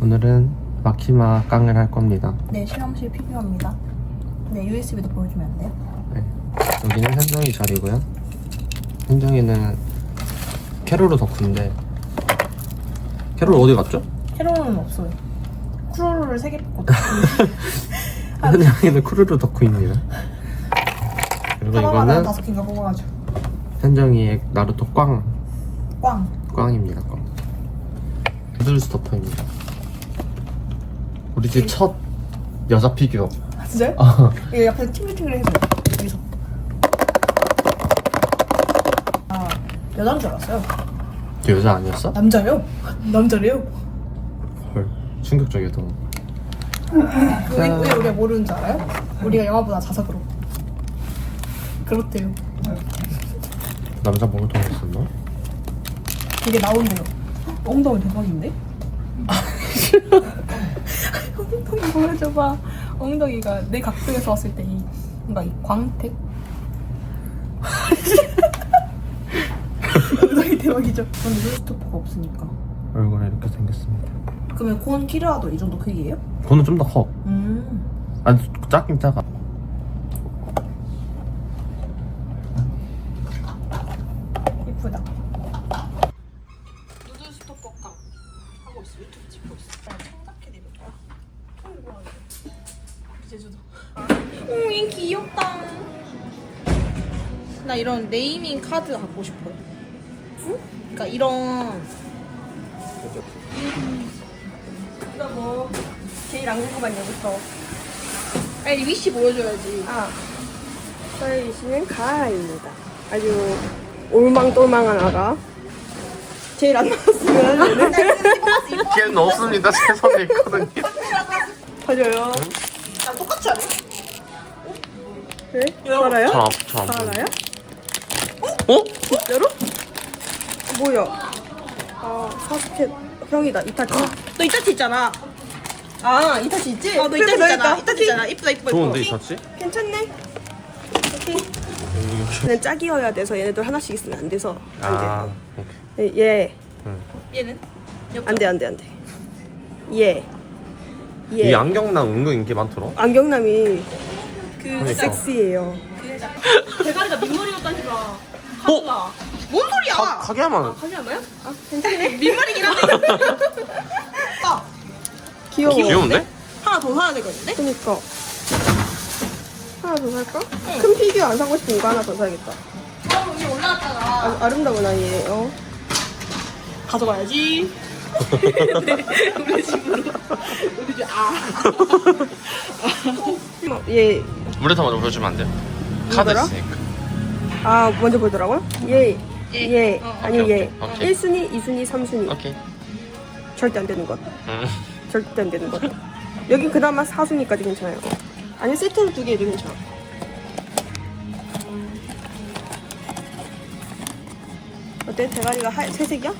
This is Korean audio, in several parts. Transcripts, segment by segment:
오늘은 마키마 깡을 할 겁니다. 네, 실험실 피규어입니다. 네, USB도 보여주면 안 돼요? 네. 여기는 현정이 자리고요. 현정이는 캐롤로 덕후인데 캐롤 어디 갔죠? 캐롤은 없어요. 쿠로로를 3개 뽑거든요. 현정이는 쿠르르 덕후입니다. 그리고 이거는 다섯 개인가 뽑아가지고. 현정이의 나루토 꽝 꽝. 꽝입니다. 꽝. 누들 스토퍼입니다. 우리 집 첫 여자 피규어. 아, 진짜요? 아, 이거 옆에서 팅글팅글 해줘요. 여기서. 아, 여자인 줄 알았어요. 저 여자 아니었어? 남자요? 남자래요? 헐 충격적이다. 왜, 왜 우리가 모르는 줄 알아요? 우리가 영화보다 자석으로. 그렇대요. 남자 목욕탕 했었나? 이게 나온대요. 엉덩이 대박인데? 엉덩이 보여줘봐. 엉덩이가 내 각도에서 왔을 때 이 뭔가 이 광택? 엉덩이 대박이죠. 근데 루스토퍼가 없으니까. 얼굴에 이렇게 생겼습니다. 그러면 콘 키르아도 이 정도 크기예요? 그거는 좀 더 커. 음. 아니 작긴 작아. 이쁘다. 누드 스토퍼감 하고 있어. 유튜브 찍고 있어. 제주도. 오, 얘 귀엽다. 나 이런 네이밍 카드 갖고 싶어요. 그러니까 이런. 이거 뭐 제일 안 궁금한 얘부터. 아니 위시 보여줘야지. 아, 저희 씨는 가아입니다. 아주 올망똘망한 아가. 제일 안 나왔으면 걔는 없습니다. 제 손에 있거든요. 터져요. 나 똑같이 하네. 네? 알아요? 잘안 잘안 알아요? 어? 진짜로? 뭐야? 아, 사스케 형이다. 이타치. 너 이타치 있잖아. 아, 이타치 있지? 어, 너 이타치 그래, 있잖아. 이타치 있잖아. 이쁘다, 이쁘다. 좋은데 이 이쁘다. 자치? 괜찮네. 얘는 짝이어야 돼서 얘네들 하나씩 있으면 안 돼서 안 아, 오케이. 돼. 얘, 얘는? 안 돼, 안 돼, 안 돼. 얘, 얘. 이 안경남 은근 인기 많더라. 안경남이 그 그러니까. 섹시해요. 대가리가 민머리였다니까. 어? 뭔 소리야? 가, 가게하면 하지 않나요? 아, 괜찮네. 민머리긴 한데. 아, 귀여워. 귀여운데? 하나 더 사야 되거든요? 그니까. 하나 더 살까? 큰 피규어 안 사고 싶은 거 하나 더 사야겠다. 어, 위에 올라왔잖아. 아, 아름다운 아이예요. 가져가야지. 네, 우리 집으로. 우리 집, 아. 어, 얘, 먼저 보여주면 안 돼요? 카드 뭐더라? 있으니까. 아, 먼저 보더라고요? 얘, 얘. 얘, 어, 아니 오케이, 얘. 오케이, 오케이. 1순위, 2순위, 3순위. 오케이. 절대 안 되는 것. 음. 절대 안 되는 것. 여긴 그나마 4순위까지 괜찮아요. 아니, 세트로 두개 해도 괜찮아. 어때? 대가리가 하, 새색이야?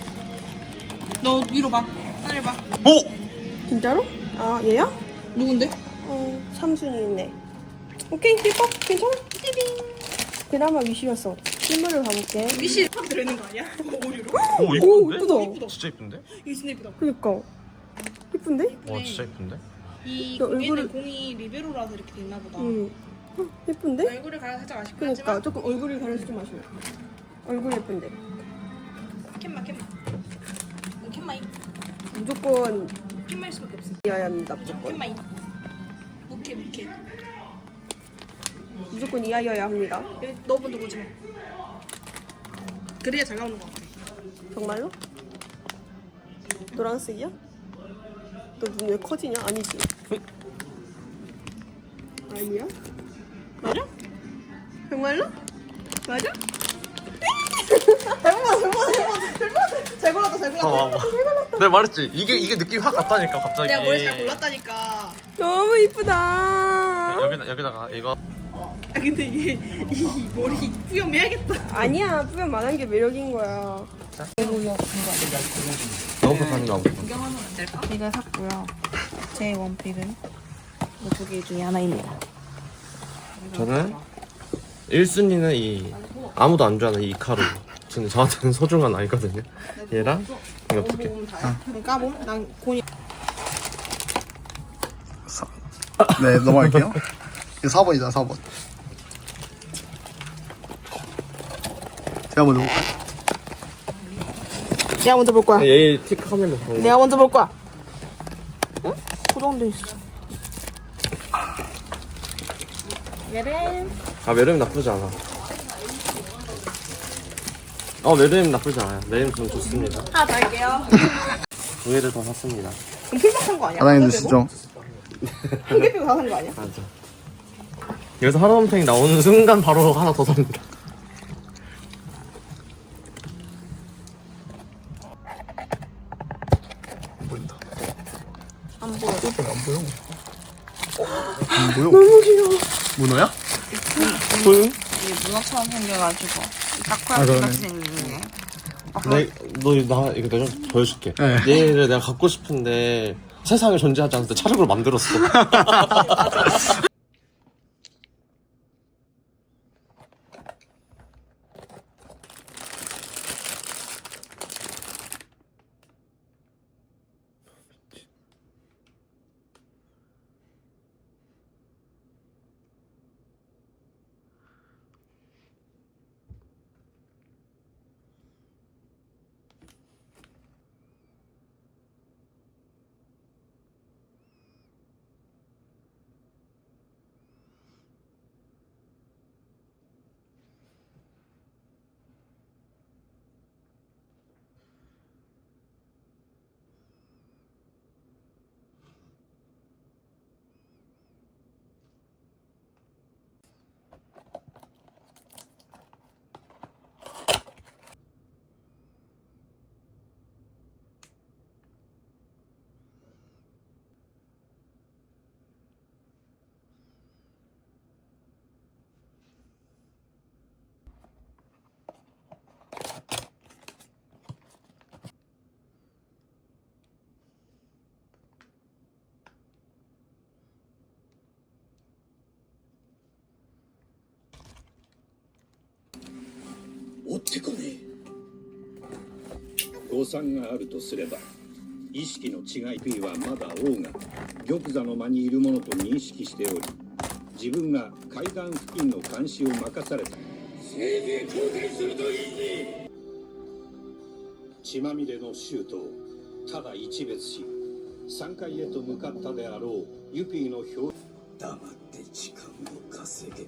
너 위로 봐. 하늘 봐. 오! 진짜로? 아, 얘야? 누군데? 어, 3순위 있네. 오케이, 삐ป๊ 괜찮아? 띠빙. 그나마 위시였어. 실물을 봐볼게. 미시 팍 들어있는 거 아니야? 오류로? 오 오, 이쁜데? 이쁘다. 진짜 이쁜데? 이거 진짜 예쁘다. 그니까. 이쁜데? 와 진짜 이쁜데? 이너 공에는 얼굴을- 공이 리베로라서 이렇게 됐나 보다. 응. 어, 예쁜데? 얼굴을 가려 살짝 아쉽긴 그니까 하지만 조금 얼굴을 가려서 좀 아쉬워. 얼굴 예쁜데. 캔마 캔마. 무조건 캔마일 수밖에 없어. 이어야 합니다. 무조건. 캔마이. 무케 무케. 무조건 이하여야 합니다. 여기 너분도 보지 마. 그래야 잘 나오는 거 같아. 정말로? 노란색이야? 너 눈 왜 커지냐? 아니지. 아니야? 맞아? 정말로? 맞아? 잘 골랐다 잘 골랐다 잘 골랐다 잘 골랐다 잘 골랐다. 아 봐봐. 내가 말했지. 이게 이게 느낌 확 갔다니까 갑자기. 내가 머리 잘 골랐다니까. 너무 이쁘다. 여기다 여기다가 이거 아 근데 이게 이 머리 뿌염 해야겠다. 아니야. 뿌연 만한 게 매력인 거야. 너무 가는 거 아무튼. 이걸 샀고요. 제 원픽은 이두개 중에 하나입니다. 저는 1순위는 이 아무도 안 좋아하는 이 이카루. 저는 저한테는 소중한 아이거든요. 얘랑 이거 두 개. 뭐? 난 곤이 사... 네 넘어갈게요 이거 4번이다 4번 제가 먼저 볼까요? 내가 먼저 볼 거야. 얘 틱하면 돼. 내가 먼저 볼 거야. 응? 고정돼 있어. 아 메르임 나쁘지 않아. 어 메르임 나쁘지 않아요. 메르임 좀 좋습니다. 하나 더 할게요. 두 개를 더 샀습니다. 그럼 풀박 산거 아니야? 사장님 드시죠? 한개 빼고 다산거 아니야? 맞아. 여기서 하루홈탱이 나오는 순간 바로 하나 더 삽니다. 보인다 안 보여. 안 보여 안 보여 너무 귀여워 문어야? 소윤? 이게 문어처럼 생겨가지고 아, 다코야키 그러네. 같이 생긴 게 내, 너 이거 나 이거 내가 좀 보여줄게. 네. 얘를 내가 갖고 싶은데 세상에 존재하지 않을 때 차력으로 만들었어. "誤算があるとすれば意識の違いはまだ王が玉座の間にいるものと認識しており自分が階段付近の監視を任された。せいぜい後悔するといい。ぜ血まみれのシュートをただ一別し3階へと向かったであろうユピーの表。黙って時間を稼げ